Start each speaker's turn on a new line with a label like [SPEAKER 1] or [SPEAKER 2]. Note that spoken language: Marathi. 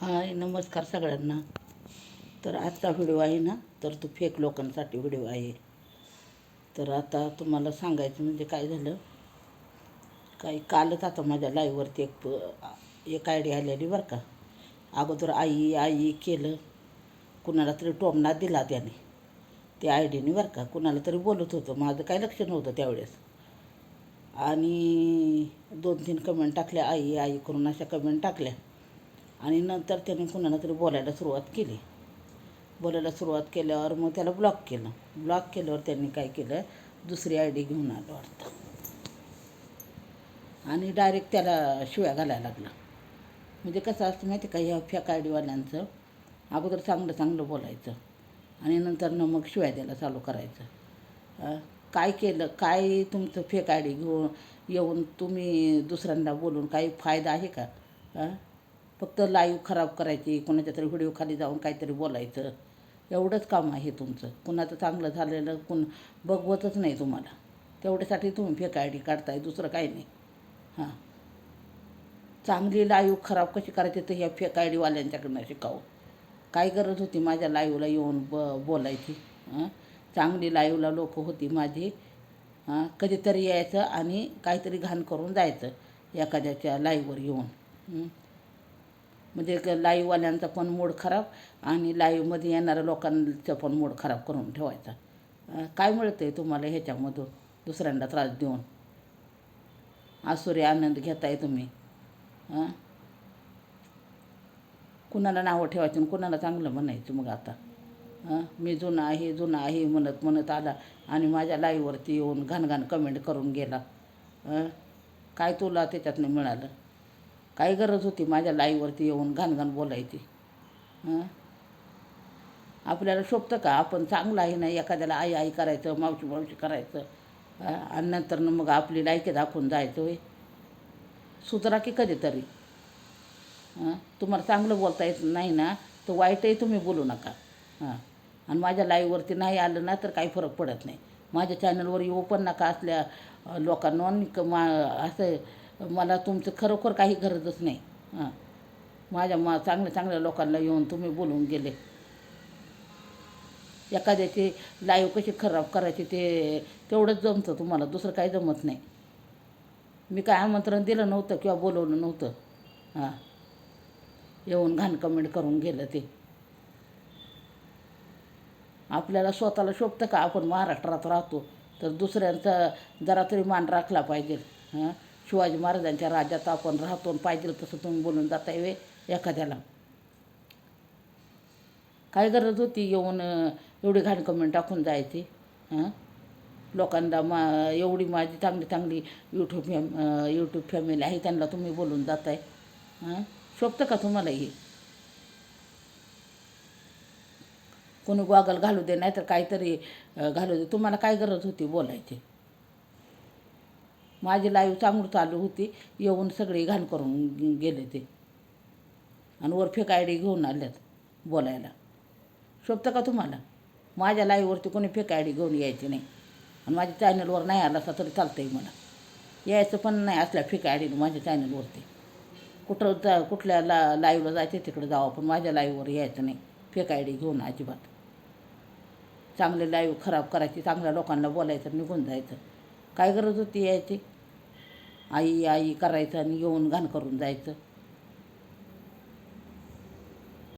[SPEAKER 1] हाय नमस्कार सगळ्यांना. तर आजचा व्हिडिओ आहे ना तर तो फेक लोकांसाठी व्हिडिओ आहे. तर आता तुम्हाला सांगायचं म्हणजे काय झालं? काही कालच आता माझ्या लाईव्हवरती एक प- एक आयडिया आलेली बरं का. अगोदर आई आई केलं. कुणाला तरी टोमणा दिला त्याने. त्या आयडीने बरं का कुणाला तरी बोलत होतं. माझं काही लक्ष नव्हतं त्यावेळेस. आणि दोन तीन कमेंट टाकल्या आई आई करून अशा कमेंट टाकल्या. आणि नंतर त्याने कुणाला तरी बोलायला सुरुवात केली. बोलायला सुरुवात केल्यावर मग त्याला ब्लॉक केलं. ब्लॉक केल्यावर त्यांनी काय केलं? दुसरी आय डी घेऊन आलं वाटतं. आणि डायरेक्ट त्याला शिव्या घालायला लागला. म्हणजे कसं असतं माहिती का? ह्या फेक आय डीवाल्यांचं अगोदर चांगलं चांगलं बोलायचं आणि नंतर न मग शिव्या द्यायला चालू करायचं. काय केलं? काय तुमचं फेक आय डी घेऊन येऊन तुम्ही दुसऱ्यांना बोलून काही फायदा आहे का? फक्त लाईव्ह खराब करायची कोणाच्या तरी व्हिडिओ खाली जाऊन काहीतरी बोलायचं. एवढंच काम आहे तुमचं. कुणाचं चांगलं झालेलं कुण बघवतच नाही तुम्हाला. तेवढ्यासाठी तुम्ही फेक आय डी काढताय दुसरं काही नाही. हां. चांगली लाईव्ह खराब कशी करायची तर ह्या फेक आय डीवाल्यांच्याकडनं शिकावं. काय गरज होती माझ्या लाईव्हला येऊन ब बोलायची? हां? चांगली लाईव्हला लोक होती माझी. हां? कधीतरी यायचं आणि काहीतरी घाण करून जायचं एखाद्याच्या लाईव्हवर येऊन. म्हणजे क लाईव्हवाल्यांचा पण मूड खराब आणि लाईव्हमध्ये येणाऱ्या लोकांचा पण मूड खराब करून ठेवायचा. काय मिळतं आहे तुम्हाला ह्याच्यामधून? दुसऱ्यांना त्रास देऊन. आसुरी आनंद घेताय तुम्ही. हां कुणाला नावं ठेवायचं आणि कुणाला चांगलं म्हणायचं मग आता? हां मी जुनं आहे जुनं आहे म्हणत म्हणत आला आणि माझ्या लाईव्हवरती येऊन घाणघाण कमेंट करून गेला. काय तुला त्याच्यातनं मिळालं? काय गरज होती माझ्या लाईवरती येऊन घाणघाण बोलायची? आपल्याला शोभतं का? आपण चांगलं आहे ना एखाद्याला आई आई करायचं मावशी मावशी करायचं आणि नंतर मग आपली लायकी दाखवून जायचं होय? सुधरा की कधीतरी? हां? तुम्हाला चांगलं बोलता येत नाही ना तर वाईटही तुम्ही बोलू नका. हां? आणि माझ्या लाईव्हवरती नाही आलं ना तर काही फरक पडत नाही. माझ्या चॅनलवर येऊ पण नका असल्या लोकांना क- मा असं मला तुमचं खरोखर काही गरजच नाही. हां. माझ्या मा चांगल्या चांगल्या लोकांना येऊन तुम्ही बोलून गेले. एखाद्याची लाईव्ह कशी खराब करायची ते तेवढंच जमतं तुम्हाला दुसरं काही जमत नाही. मी काय आमंत्रण दिलं नव्हतं किंवा बोलवलं नव्हतं. हां. येऊन घाण कमेंट करून गेलं ते. आपल्याला स्वतःला शोभतं का? आपण महाराष्ट्रात राहतो तर दुसऱ्यांचा जरा तरी मान राखला पाहिजे. हां. शिवाजी महाराजांच्या राज्यात आपण राहतो पाहिजे तसं तुम्ही बोलून जाताय वे एखाद्याला. काय गरज होती येऊन एवढी घाण कमेंट टाकून जायची? हां लोकांना मा एवढी माझी चांगली चांगली यूट्यूब फॅम यूट्यूब फॅमिली आहे त्यांना तुम्ही बोलून जाताय. हां शोभतं का तुम्हाला हे? कोणी गॉगल घालू दे नाही तर काहीतरी घालू दे. तुम्हाला काय गरज होती बोलायची? माझी लाईव्ह चांगली चालू होती. येऊन सगळे घाण करून गेले ते. आणि वर फेक आय डी घेऊन आल्यात बोलायला. शोभतं का तुम्हाला? माझ्या लाईव्हवरती कोणी फेक आय डी घेऊन यायची नाही. आणि माझ्या चॅनलवर नाही आला असा तरी चालतं आहे मला यायचं पण नाही असल्या फेक आय डीनं माझ्या चॅनलवरती कुठं जा कुठल्या ला लाईव्हला जायचं तिकडे जावं पण माझ्या लाईव्हवर यायचं नाही. फेक आय डी घेऊन अजिबात. चांगले लाईव्ह खराब करायची चांगल्या लोकांना बोलायचं निघून जायचं. काय गरज होती यायची? आई आई करायचं आणि येऊन घाण करून जायचं.